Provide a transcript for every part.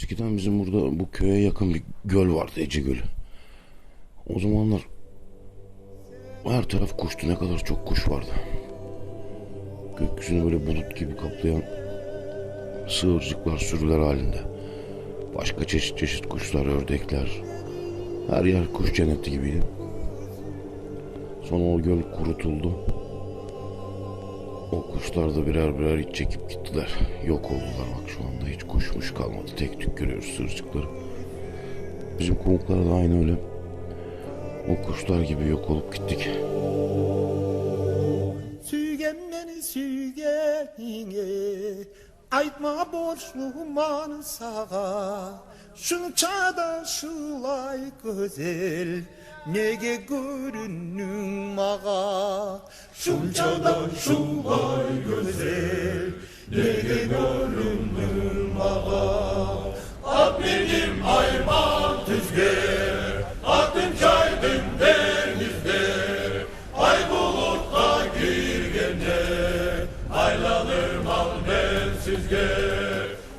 Eskiden bizim burada bu köye yakın bir göl vardı Ece Gölü. O zamanlar her taraf kuştu. Ne kadar çok kuş vardı. Gökyüzünü böyle bulut gibi kaplayan sığırcıklar sürüler halinde. Başka çeşit çeşit kuşlar, ördekler. Her yer kuş cenneti gibiydi. Sonra o göl kurutuldu. O kuşlar da birer birer iç çekip gittiler. Yok oldular bak şu anda hiç kuşmuş kalmadı. Tek tük görüyoruz sığırcıkları. Bizim konuklar da aynı öyle. O kuşlar gibi yok olup gittik. Suygen beni Aytma borçluman sağa Şunça şılay güzel Nege görünün mağa Şunça da şılay güzel. Nege görünün mağa At benim ayman tüzger. Attım çaydım denizde Ay bulutla girgende Aylanır mal bensizge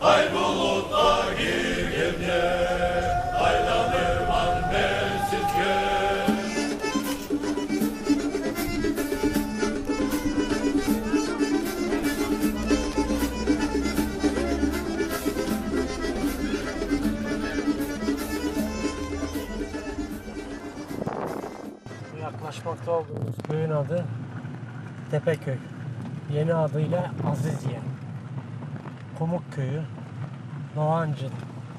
Ay bulutla Bu yaklaşmakta olduğumuz köyün adı Tepeköy. Yeni adıyla Aziziye. Kumuk Köyü, Doğancıl,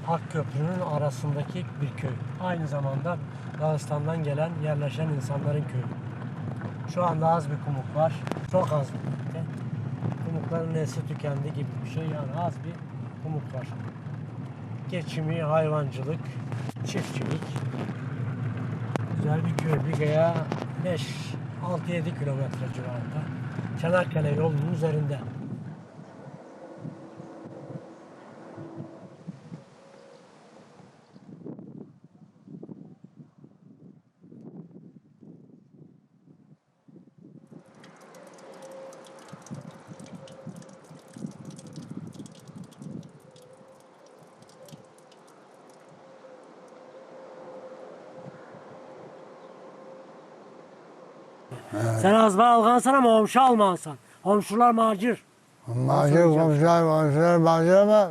Akköprü'nün arasındaki bir köy. Aynı zamanda Dağıstan'dan gelen yerleşen insanların köyü. Şu anda az bir kumuk var. Çok az bir. Kumukların nesli tükendi gibi bir şey. Yani az bir kumuk var. Geçimi, hayvancılık, çiftçilik, Güzel bir köy. Biga'ya 5 6-7 kilometre civarında. Çanakkale yolunun üzerinde. Sen az bal algansan ama homşu almansan. Homşular macir. Macir komşular, komşular macir ama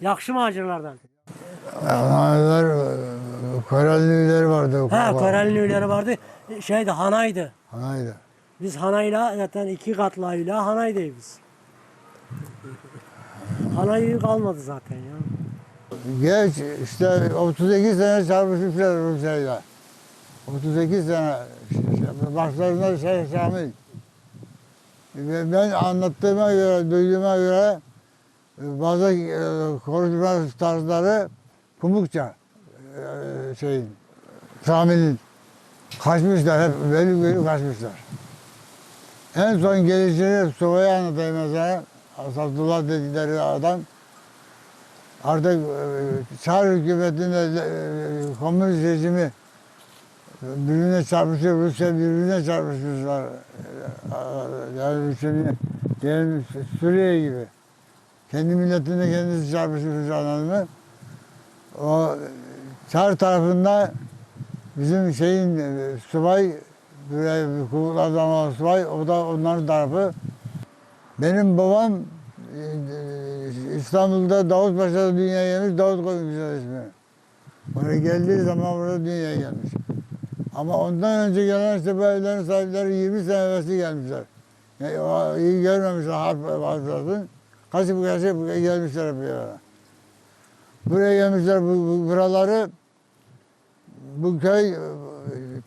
Yakşı macirlardan. onlar Koreliler vardı. Ha Korelileri vardı. Şeydi Hanay'dı. Hanaydı. Biz Hanay'la zaten iki katlayla Hanay'dayız biz. Hanay kalmadı zaten ya. Geç işte 32 sene çarpışmışlar Rusya'yla. 38 sene. Başlarında şey Şamil. Ve Ben anlattığıma göre, duyduğuma göre bazı e, konuşma tarzları Pamukça e, şeyin, Şamil'in. Kaçmışlar hep, bölük bölük kaçmışlar. En son gelişini Suva'ya anlatayım mesela. Abdullah dedikleri adam artık e, Çar hükümetinde e, komünist rejimi birbirine çarpışıyor, Rusya birbirine çarpışmışlar. Yani Rusya'nın diyelim Suriye gibi. Kendi milletinde kendisi çarpışmış anladın mı? O Çar tarafında bizim şeyin e, subay, böyle hukuklardan olan subay, o da onların tarafı. Benim babam e, e, İstanbul'da Davutpaşa'da dünyaya gelmiş, Davut koymuşlar ismini. Oraya geldiği zaman burada dünyaya gelmiş. Ama ondan önce gelen işte evlerin sahipleri 20 sene evvelsi gelmişler. Yani o iyi görmemişler harp harflasın. Kaçıp kaçıp gelmişler bir yere. Buraya gelmişler bu, bu buraları bu köy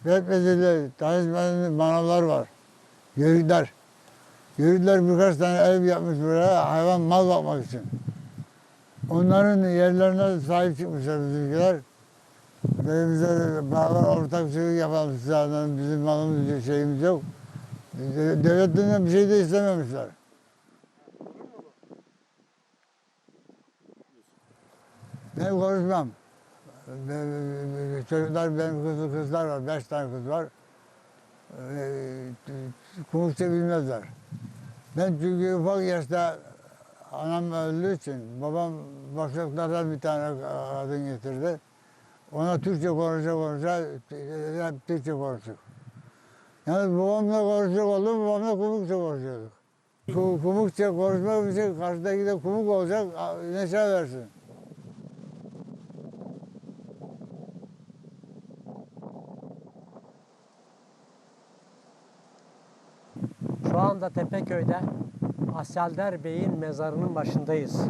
Pekmezeli, Tanışman'ın manavlar var. Yörükler. Yörükler birkaç tane ev yapmış buraya hayvan mal bakmak için. Onların yerlerine sahip çıkmışlar bizimkiler. Ve bize beraber ortakçılık yapalım zaten bizim malımız şeyimiz yok. De- Devletten bir şey de istememişler. Ben konuşmam. Çocuklar benim kızlı kızlar var, beş tane kız var. Ee, Konuşça bilmezler. Ben çünkü ufak yaşta anam öldüğü için babam başlıklardan bir tane kadın getirdi. Ona Türkçe konuşa konuşa hep Türkçe konuştuk. Yani babamla konuşacak oldum, babamla kumukça konuşuyorduk. Ku- Kumukça konuşmak için karşıdaki de kumuk olacak, neşe versin. Şu anda Tepeköy'de Aselder Bey'in mezarının başındayız.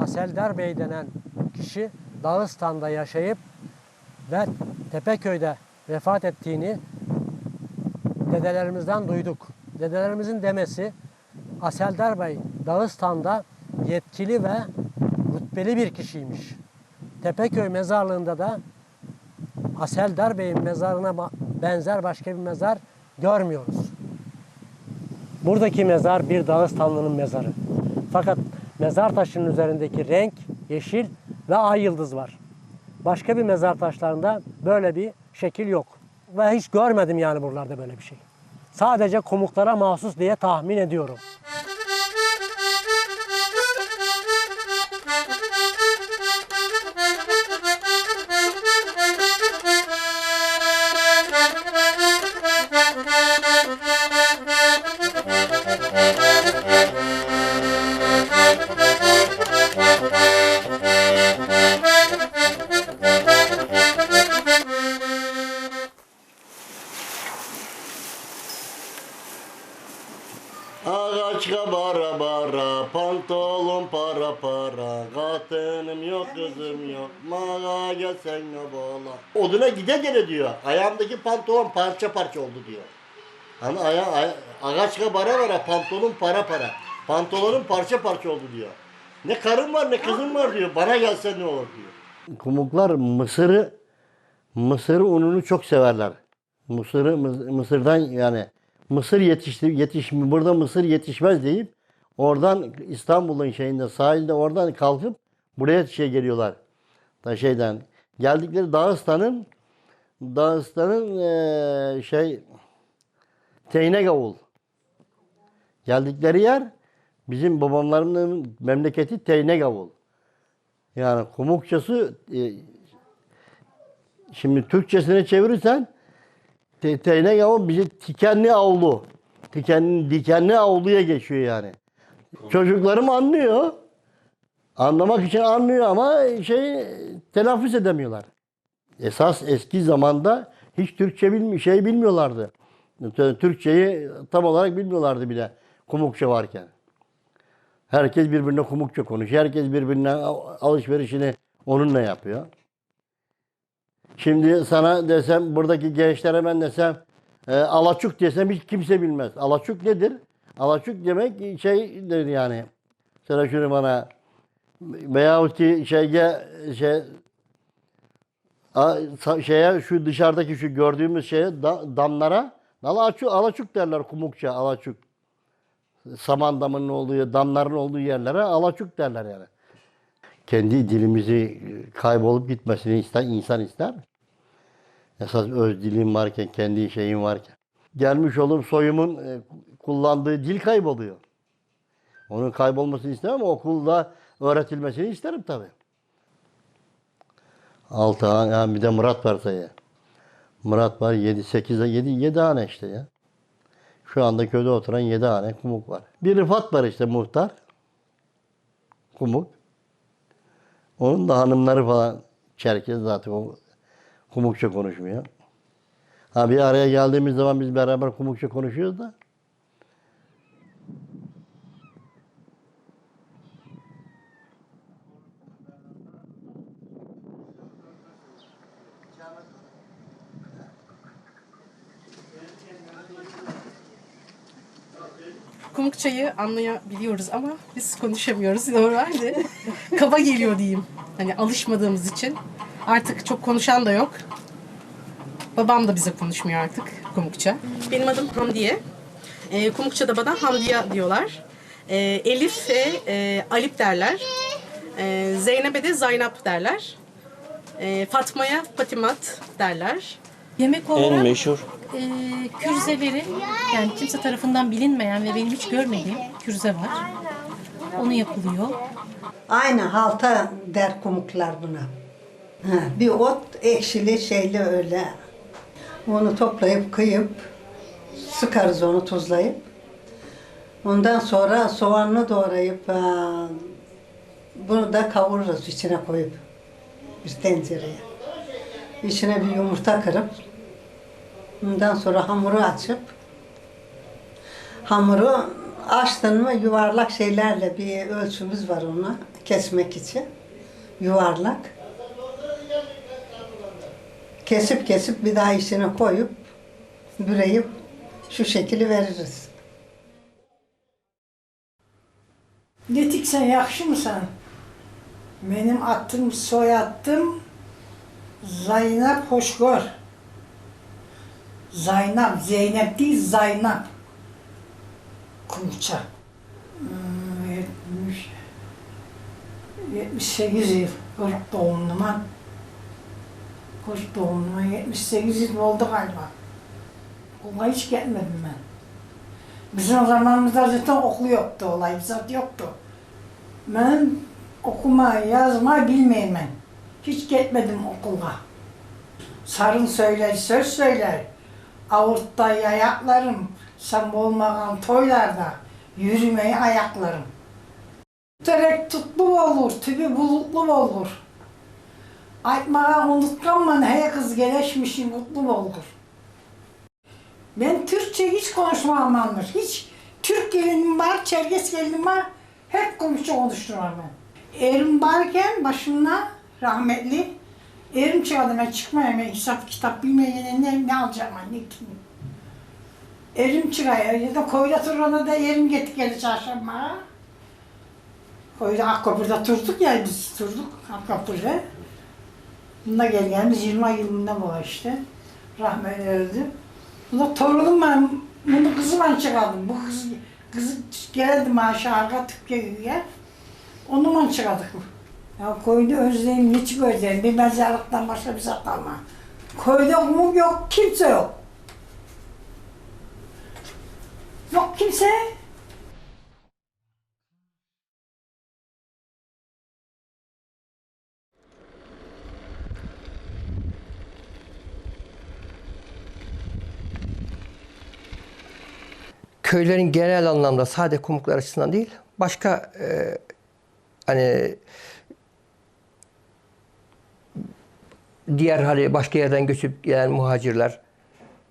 Aselder Bey denen kişi Dağıstan'da yaşayıp ve Tepeköy'de vefat ettiğini dedelerimizden duyduk. Dedelerimizin demesi Aselder Bey Dağıstan'da yetkili ve rütbeli bir kişiymiş. Tepeköy mezarlığında da Aseldar Bey'in mezarına benzer başka bir mezar görmüyoruz. Buradaki mezar bir Dağıstanlı'nın mezarı. Fakat mezar taşının üzerindeki renk yeşil ve ay yıldız var. Başka bir mezar taşlarında böyle bir şekil yok. Ve hiç görmedim yani buralarda böyle bir şey. Sadece komuklara mahsus diye tahmin ediyorum. Oduna gide gele diyor, ayağımdaki pantolon parça parça oldu diyor. Hani aya, aya, ağaçka bara bara, pantolon para para, pantolonun parça parça oldu diyor. Ne karım var ne kızım var diyor, bana gelsen ne olur diyor. Kumuklar mısırı, mısır ununu çok severler. Mısırı, mıs- mısırdan yani mısır yetişti, yetiş, burada mısır yetişmez deyip oradan İstanbul'un şeyinde sahilde oradan kalkıp buraya şey geliyorlar. Da şeyden geldikleri Dağıstan'ın Dağıstan'ın eee, şey Teynegavul. Geldikleri yer bizim babamların memleketi Teynegavul. Yani Kumukçası e, şimdi Türkçesine çevirirsen te, Teynegavul bizi tikenli avlu. Tikenli, dikenli avluya geçiyor yani. Çocuklarım anlıyor. Anlamak için anlıyor ama şey telaffuz edemiyorlar. Esas eski zamanda hiç Türkçe bilmi şey bilmiyorlardı. Türkçeyi tam olarak bilmiyorlardı bile Kumukça varken. Herkes birbirine Kumukça konuşuyor. Herkes birbirine al- alışverişini onunla yapıyor. Şimdi sana desem buradaki gençlere ben desem e, alaçuk desem hiç kimse bilmez. Alaçuk nedir? Alaçuk demek şeydir yani. Sana şunu bana veyahut ki şeye şey a- şeye şu dışarıdaki şu gördüğümüz şeye da, damlara alaçuk alaçuk derler kumukça alaçuk. Saman damının olduğu, damların olduğu yerlere alaçuk derler yani. Kendi dilimizi kaybolup gitmesini ister, insan ister? Esas öz dilim varken, kendi şeyim varken. Gelmiş olup soyumun e, kullandığı dil kayboluyor. Onun kaybolmasını istemem ama okulda öğretilmesini isterim tabii. Altı hane, ha, bir de Murat varsa ya. Murat var 7 8'e 7 7 hane işte ya. Şu anda köyde oturan 7 hane kumuk var. Bir Rıfat var işte muhtar. Kumuk. Onun da hanımları falan Çerkez zaten o kumukça konuşmuyor. Ha bir araya geldiğimiz zaman biz beraber kumukça konuşuyoruz da. Kumukçayı anlayabiliyoruz ama biz konuşamıyoruz normalde. Kaba geliyor diyeyim. Hani alışmadığımız için. Artık çok konuşan da yok. Babam da bize konuşmuyor artık Kumukça. Benim adım Hamdiye. E, Kumukça'da bana Hamdiye diyorlar. E, Elif'e e, Alip derler. E, Zeynep'e de Zaynap derler. E, Fatma'ya Patimat derler. Yemek olarak meşhur e, kürzeleri yani kimse tarafından bilinmeyen ve benim hiç görmediğim kürze var. Onu yapılıyor. Aynı halta der kumuklar buna. Ha, bir ot ekşili şeyli öyle. Onu toplayıp kıyıp sıkarız onu tuzlayıp. Ondan sonra soğanını doğrayıp ha, bunu da kavururuz içine koyup bir tencereye. İçine bir yumurta kırıp ondan sonra hamuru açıp hamuru açtın mı yuvarlak şeylerle bir ölçümüz var ona kesmek için. Yuvarlak. Kesip kesip bir daha içine koyup büreyip şu şekli veririz. Netiksen yakşı mısın? Benim attım soyadım Zeynep Hoşgör. Zeynep, Zeynep değil Zeynep. Kumça. Hmm, 70, 78 yıl 40 doğumluyum ben. 40 doğumluyum 78 yıl oldu galiba. Okula hiç gelmedim ben. Bizim zamanımızda zaten okul yoktu, olay zat yoktu. Ben okuma, yazma bilmeyim ben. Hiç gitmedim okula. Sarın söyler, söz söyler. Avurtta ayaklarım, sen olmadan toylarda yürümeyi ayaklarım. Terek tutlu olur, tübü bulutlu olur. Aytmağa unutkanman heye kız geleşmişi mutlu olur. Ben Türkçe hiç konuşmam anlar. Hiç Türk gelinim var, Çerkes gelinim var. Hep Kumuşça konuşturum ben. Erim varken başımda rahmetli Erim ben çıkmayayım. Hesap kitap bilmeyene ne, ne alacağım ben ne kim. Erim çıkıyor. Ya da koyda turana da erim getir geldi çarşamba. Koyda Akkopur'da durduk ya biz durduk Akkopur'da. Bunda gel gelmiş 20 yılında bu işte. Rahmetli öldü. Bu da torunum ben, bunu kızı ben çıkardım. Bu kız, kızı geldi maaşı arka Türkiye'ye. Onu ben çıkardık. Ya koydu özleyim, niçin özleyim? Bir mezarlıktan başka bir zat kalma. Koyda umum yok, kimse yok. Yok kimse. köylerin genel anlamda sade kumuklar açısından değil, başka e, hani diğer hani başka yerden göçüp gelen muhacirler,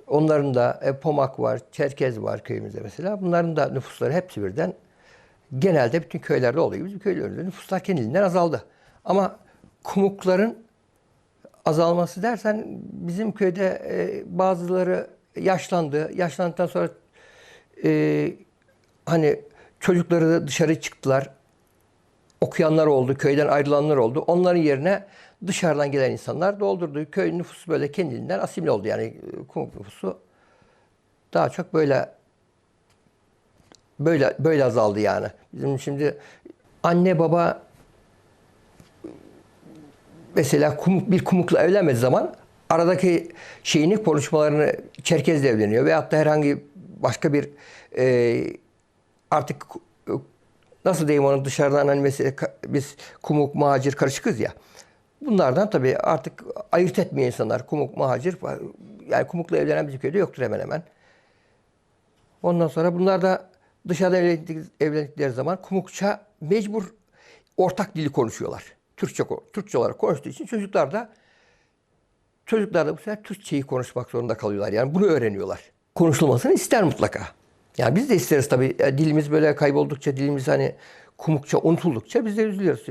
onların da e, Pomak var, Çerkez var köyümüzde mesela. Bunların da nüfusları hepsi birden genelde bütün köylerde oluyor. Bizim köylerimizde nüfuslar kendiliğinden azaldı. Ama kumukların azalması dersen bizim köyde e, bazıları yaşlandı. Yaşlandıktan sonra e, hani çocukları dışarı çıktılar. Okuyanlar oldu, köyden ayrılanlar oldu. Onların yerine dışarıdan gelen insanlar doldurdu. Köy nüfusu böyle kendiliğinden asimile oldu. Yani e, kumuk nüfusu daha çok böyle böyle böyle azaldı yani. Bizim şimdi anne baba mesela kumuk, bir kumukla evlenmediği zaman aradaki şeyini konuşmalarını Çerkez'le evleniyor veyahut da herhangi başka bir e, artık e, nasıl diyeyim onu dışarıdan hani mesela biz kumuk muhacir karışıkız ya. Bunlardan tabii artık ayırt etmiyor insanlar. Kumuk muhacir yani kumukla evlenen bizim köyde yoktur hemen hemen. Ondan sonra bunlar da dışarıda evlendik- evlendikleri zaman kumukça mecbur ortak dili konuşuyorlar. Türkçe Türkçe olarak konuştuğu için çocuklar da çocuklar da bu sefer Türkçeyi konuşmak zorunda kalıyorlar. Yani bunu öğreniyorlar. Konuşulmasını ister mutlaka. Yani biz de isteriz tabii. E, Dilimiz böyle kayboldukça, dilimiz hani kumukça unutuldukça biz de üzülüyoruz.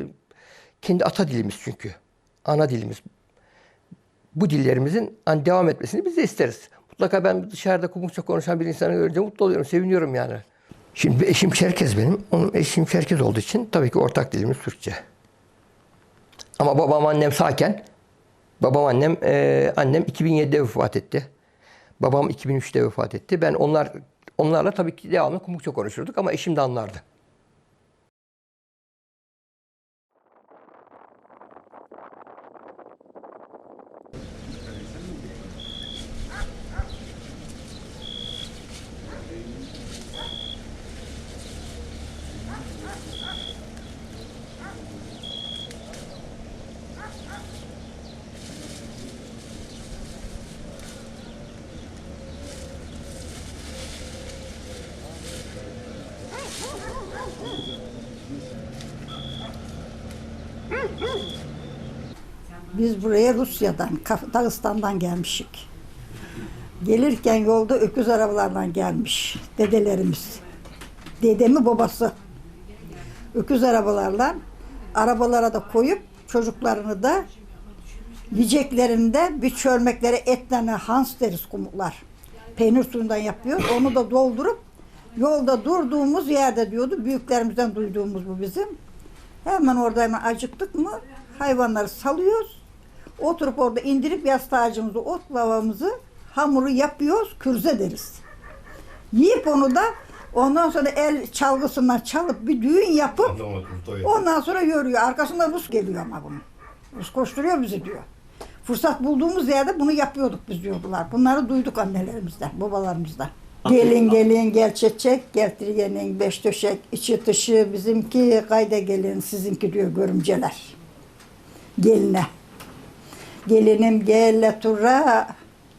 Kendi ata dilimiz çünkü. Ana dilimiz. Bu dillerimizin hani devam etmesini biz de isteriz. Mutlaka ben dışarıda kumukça konuşan bir insanı görünce mutlu oluyorum, seviniyorum yani. Şimdi eşim Çerkez benim. Onun eşim Çerkez olduğu için tabii ki ortak dilimiz Türkçe. Ama babam annem sağken babam annem e, annem 2007'de vefat etti. Babam 2003'te vefat etti. Ben onlar onlarla tabii ki devamlı kumukça konuşurduk ama eşim de anlardı. Biz buraya Rusya'dan, Dağıstan'dan gelmişik. Gelirken yolda öküz arabalardan gelmiş dedelerimiz. Dedemi babası. Öküz arabalarla arabalara da koyup çocuklarını da yiyeceklerinde bir çörmeklere etlerine hans deriz kumuklar. Peynir suyundan yapıyor. Onu da doldurup yolda durduğumuz yerde diyordu. Büyüklerimizden duyduğumuz bu bizim. Hemen orada hemen acıktık mı hayvanları salıyoruz. Oturup orada indirip yastığı ağacımızı, ot lavamızı hamuru yapıyoruz, kürze deriz. Yiyip onu da ondan sonra el çalgısından çalıp bir düğün yapıp ondan sonra yürüyor. Arkasında Rus geliyor ama bunu. Rus koşturuyor bizi diyor. Fırsat bulduğumuz yerde bunu yapıyorduk biz diyordular. Bunları duyduk annelerimizden, babalarımızdan. Gelin gelin gel çiçek, getirgenin beş döşek, içi dışı bizimki, kayda gelin sizinki diyor görümceler. Geline. Gelinim gel tura,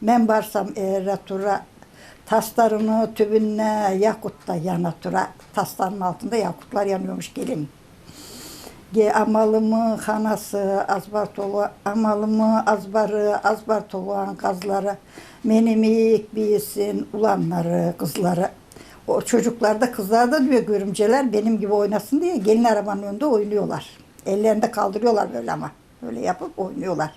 men barsam eğer tura. Taslarını tübünne yakutta yana tura. Tasların altında yakutlar yanıyormuş gelin. Ge amalımı hanası azbartolu, amalımı azbarı azbartoluğun kazları, menimik bilsin ulanları, kızları. O çocuklar da kızlar da diyor görümceler benim gibi oynasın diye gelin arabanın önünde oynuyorlar. Ellerinde kaldırıyorlar böyle ama. Böyle yapıp oynuyorlar.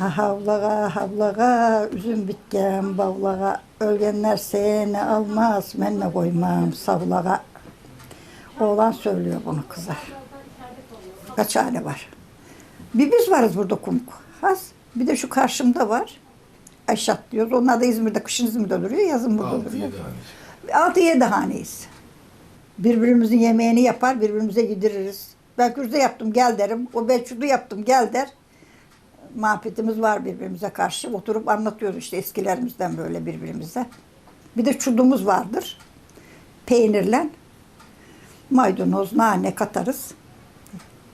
Ha havlaga havlaga üzüm bitken bavlaga ölgenler seni almaz ben ne koymam savlaga. Oğlan söylüyor bunu kıza. Kaç hane var? Bir biz varız burada kumuk. Az. Bir de şu karşımda var. Ayşat diyoruz. Onlar da İzmir'de, kışın İzmir'de duruyor, yazın burada duruyor. 6-7 haneyiz. Birbirimizin yemeğini yapar, birbirimize yediririz. Ben kürze yaptım gel derim. O ben şunu yaptım gel der. Muhabbetimiz var birbirimize karşı. Oturup anlatıyoruz işte eskilerimizden böyle birbirimize. Bir de çudumuz vardır. Peynirle maydanoz, nane katarız.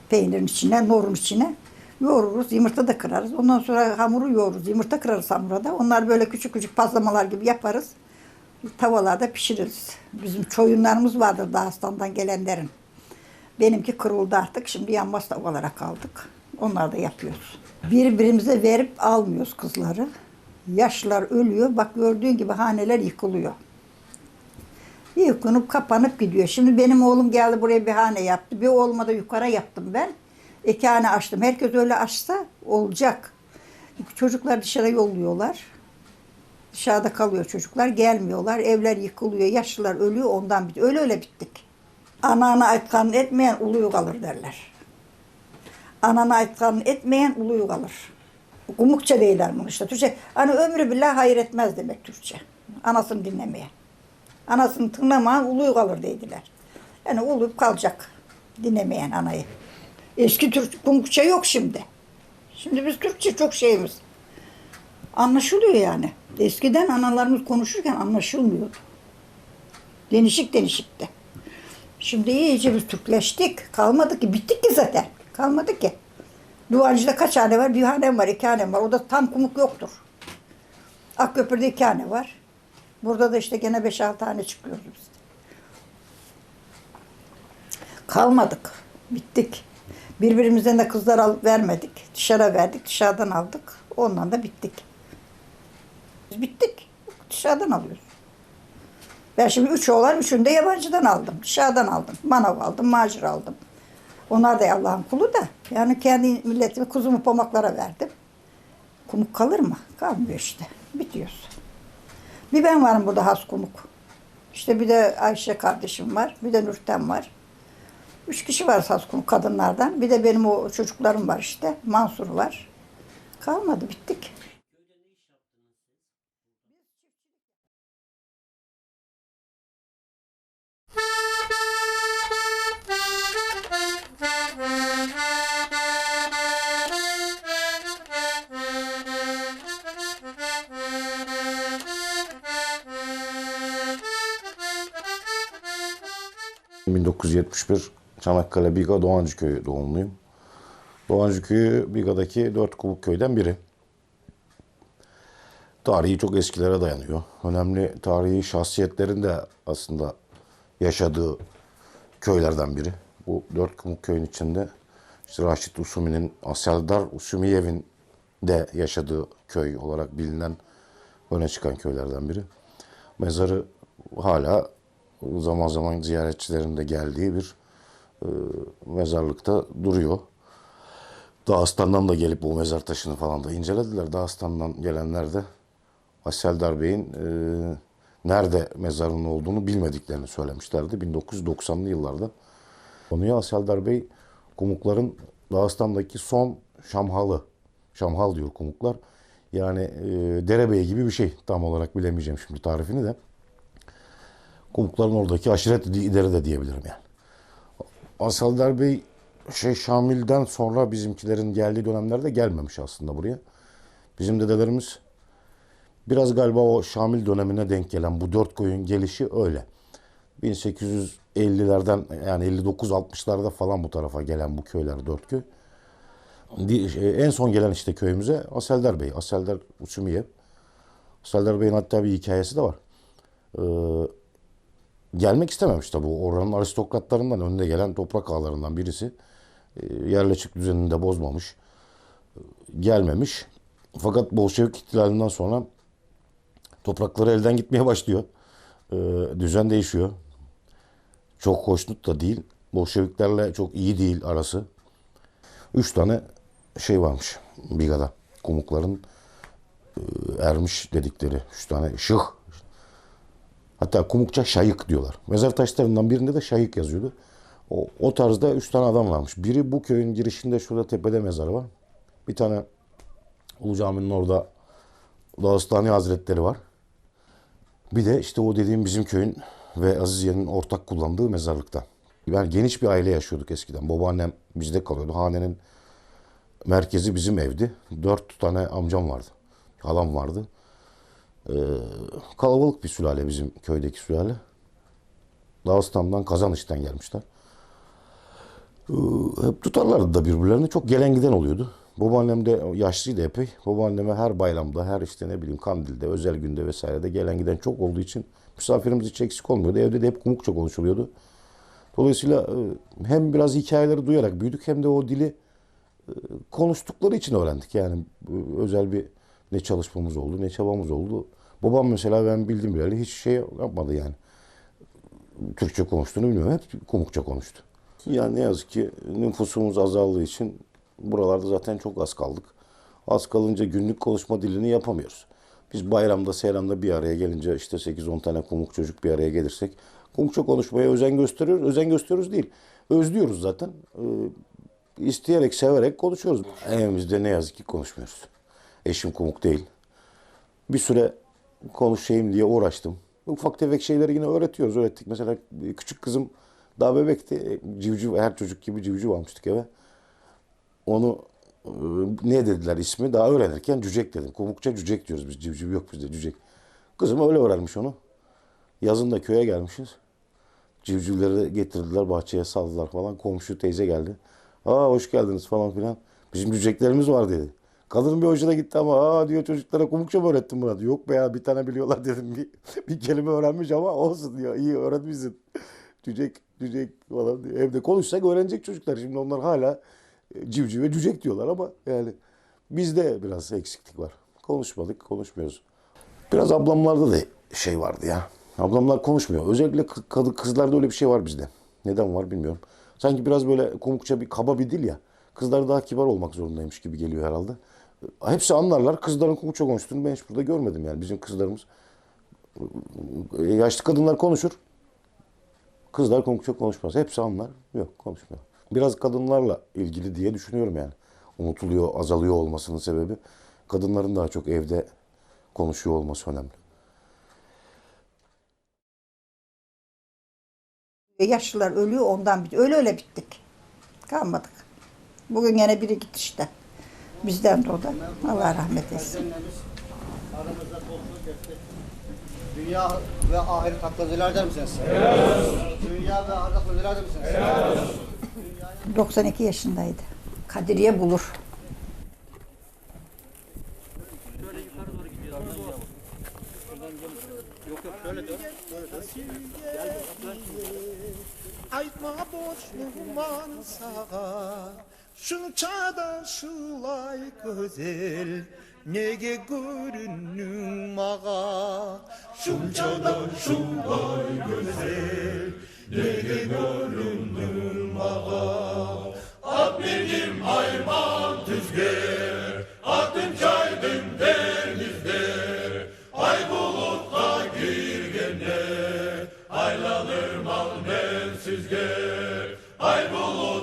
Peynirin içine, norun içine yoğururuz. Yumurta da kırarız. Ondan sonra hamuru yoğururuz. Yumurta kırarız hamura da. Onlar böyle küçük küçük pazlamalar gibi yaparız. Tavalarda pişiririz. Bizim çoyunlarımız vardır Dağıstan'dan gelenlerin. Benimki kırıldı artık. Şimdi yanmaz tavalara kaldık. Onlar da yapıyoruz. Birbirimize verip almıyoruz kızları. Yaşlılar ölüyor. Bak gördüğün gibi haneler yıkılıyor. Yıkınıp kapanıp gidiyor. Şimdi benim oğlum geldi buraya bir hane yaptı. Bir oğluma da yukarı yaptım ben. İki hane açtım. Herkes öyle açsa olacak. Çocuklar dışarı yolluyorlar. Dışarıda kalıyor çocuklar. Gelmiyorlar. Evler yıkılıyor. Yaşlılar ölüyor. Ondan bitiyor. Öyle öyle bittik. Anana aytkan etmeyen uluyu kalır derler. Anana aytkan etmeyen uluyu kalır. Kumukça değiller bunu işte. Türkçe. Hani ömrü billah hayır etmez demek Türkçe. Anasını dinlemeye. Anasını tınlamayan uluyu kalır dediler. Yani uluyup kalacak. Dinlemeyen anayı. Eski Türk kumukça yok şimdi. Şimdi biz Türkçe çok şeyimiz. Anlaşılıyor yani. Eskiden analarımız konuşurken anlaşılmıyordu. Denişik denişikti. Şimdi iyice biz Türkleştik. Kalmadı ki. Bittik ki zaten. Kalmadı ki. Duvarcı'da kaç hane var? Bir hanem var, iki hanem var. O da tam kumuk yoktur. Akköprü'de iki hane var. Burada da işte gene beş altı tane çıkıyoruz biz. Kalmadık. Bittik. Birbirimizden de kızlar alıp vermedik. Dışarı verdik. Dışarıdan aldık. Ondan da bittik. Biz bittik. Dışarıdan alıyoruz. Ben şimdi üç oğlan, üçünü de yabancıdan aldım. Dışarıdan aldım. Manav aldım, macir aldım. Onlar da Allah'ın kulu da. Yani kendi milletimi kuzumu pamaklara verdim. Kumuk kalır mı? Kalmıyor işte. Bitiyoruz. Bir ben varım burada has kumuk. İşte bir de Ayşe kardeşim var. Bir de Nurten var. Üç kişi var has kumuk kadınlardan. Bir de benim o çocuklarım var işte. Mansur var. Kalmadı bittik. 1971 Çanakkale Biga Doğancı Köyü doğumluyum. Doğancı Köyü Biga'daki dört kubuk köyden biri. Tarihi çok eskilere dayanıyor. Önemli tarihi şahsiyetlerin de aslında yaşadığı köylerden biri. Bu dört kubuk köyün içinde işte Raşit Usumi'nin Aseldar Usumiyev'in de yaşadığı köy olarak bilinen öne çıkan köylerden biri. Mezarı hala zaman zaman ziyaretçilerin de geldiği bir e, mezarlıkta duruyor. Dağıstan'dan da gelip bu mezar taşını falan da incelediler. Dağıstan'dan gelenler de Aseldar Bey'in e, nerede mezarının olduğunu bilmediklerini söylemişlerdi 1990'lı yıllarda. Konuya Aseldar Bey Kumukların Dağıstan'daki son Şamhalı, Şamhal diyor Kumuklar. Yani e, derebeyi gibi bir şey tam olarak bilemeyeceğim şimdi tarifini de. Kumukların oradaki aşiret lideri de diyebilirim yani. Aseldar Bey şey Şamil'den sonra bizimkilerin geldiği dönemlerde gelmemiş aslında buraya. Bizim dedelerimiz biraz galiba o Şamil dönemine denk gelen bu dört koyun gelişi öyle. 1850'lerden yani 59-60'larda falan bu tarafa gelen bu köyler dört köy. Şey, En son gelen işte köyümüze Aseldar Bey, Aseldar Usumiye. Aseldar Bey'in hatta bir hikayesi de var. Ee, gelmek istememiş tabii. Oranın aristokratlarından önde gelen toprak ağalarından birisi. Ee, yerleşik düzenini de bozmamış. Gelmemiş. Fakat Bolşevik ihtilalinden sonra toprakları elden gitmeye başlıyor. Ee, düzen değişiyor. Çok hoşnut da değil. Bolşeviklerle çok iyi değil arası. Üç tane şey varmış Biga'da. Kumukların e, ermiş dedikleri. Üç tane şıh. Hatta Kumukça şayık diyorlar. Mezar taşlarından birinde de şayık yazıyordu. O, o tarzda üç tane adam varmış. Biri bu köyün girişinde şurada tepede mezarı var. Bir tane Ulu Cami'nin orada Dağıstani Hazretleri var. Bir de işte o dediğim bizim köyün ve Aziziye'nin ortak kullandığı mezarlıkta. Yani geniş bir aile yaşıyorduk eskiden. Babaannem bizde kalıyordu. Hanenin merkezi bizim evdi. Dört tane amcam vardı. Halam vardı. Ee, kalabalık bir sülale bizim köydeki sülale. Dağıstan'dan Kazanış'tan gelmişler. Ee, hep tutarlardı da birbirlerini. Çok gelen giden oluyordu. Babaannem de yaşlıydı epey. Babaanneme her bayramda, her işte ne bileyim kandilde, özel günde vesairede gelen giden çok olduğu için misafirimiz hiç eksik olmuyordu. Evde de hep kumukça konuşuluyordu. Dolayısıyla e, hem biraz hikayeleri duyarak büyüdük hem de o dili e, konuştukları için öğrendik. Yani e, özel bir ne çalışmamız oldu ne çabamız oldu. Babam mesela ben bildiğim bileli hiç şey yapmadı yani. Türkçe konuştuğunu bilmiyorum. Hep komukça konuştu. Yani ne yazık ki nüfusumuz azaldığı için buralarda zaten çok az kaldık. Az kalınca günlük konuşma dilini yapamıyoruz. Biz bayramda, seyramda bir araya gelince işte 8-10 tane komuk çocuk bir araya gelirsek komukça konuşmaya özen gösteriyoruz. Özen gösteriyoruz değil. Özlüyoruz zaten. Ee, isteyerek, severek konuşuyoruz. Evimizde ne yazık ki konuşmuyoruz. Eşim komuk değil. Bir süre konuşayım diye uğraştım. Ufak tefek şeyleri yine öğretiyoruz, öğrettik. Mesela küçük kızım daha bebekti. Civciv, her çocuk gibi civciv almıştık eve. Onu e, ne dediler ismi daha öğrenirken cücek dedim. Komukça cücek diyoruz biz. Civciv yok bizde cücek. Kızım öyle öğrenmiş onu. Yazın da köye gelmişiz. Civcivleri getirdiler bahçeye saldılar falan. Komşu teyze geldi. Aa hoş geldiniz falan filan. Bizim cüceklerimiz var dedi. Kadın bir hoşuna gitti ama aa diyor çocuklara komukça mı öğrettin diyor. Yok be ya bir tane biliyorlar dedim. Bir, bir kelime öğrenmiş ama olsun diyor. İyi öğretmişsin. Cücek, cücek falan diyor. Evde konuşsak öğrenecek çocuklar. Şimdi onlar hala e, civciv ve cücek diyorlar ama yani bizde biraz eksiklik var. Konuşmadık, konuşmuyoruz. Biraz ablamlarda da şey vardı ya. Ablamlar konuşmuyor. Özellikle kadın kızlarda öyle bir şey var bizde. Neden var bilmiyorum. Sanki biraz böyle komukça bir kaba bir dil ya. Kızlar daha kibar olmak zorundaymış gibi geliyor herhalde. Hepsi anlarlar. Kızların komukça konuştuğunu ben hiç burada görmedim yani. Bizim kızlarımız e, yaşlı kadınlar konuşur. Kızlar komukça konuşmaz. Hepsi anlar. Yok konuşmuyor. Biraz kadınlarla ilgili diye düşünüyorum yani. Unutuluyor, azalıyor olmasının sebebi. Kadınların daha çok evde konuşuyor olması önemli. Yaşlılar ölüyor ondan bit. Öyle öyle bittik. Kalmadık. Bugün yine biri gitti işte. Bizden de o da. Allah rahmet etsin. Dünya ve ahiret hakkında der misiniz? Evet. Dünya ve ahiret hakkında der misiniz? Evet. 92 yaşındaydı. Kadiriye bulur. Aytma borçluman sağa Şunça da şılay güzel Nege görünün mağa Şunça da şılay güzel Nege görünün mağa At benim ayman tüzger Atın çaydın denizde. Ay bulutta girgene Aylanır mal ben süzger Ay bulutta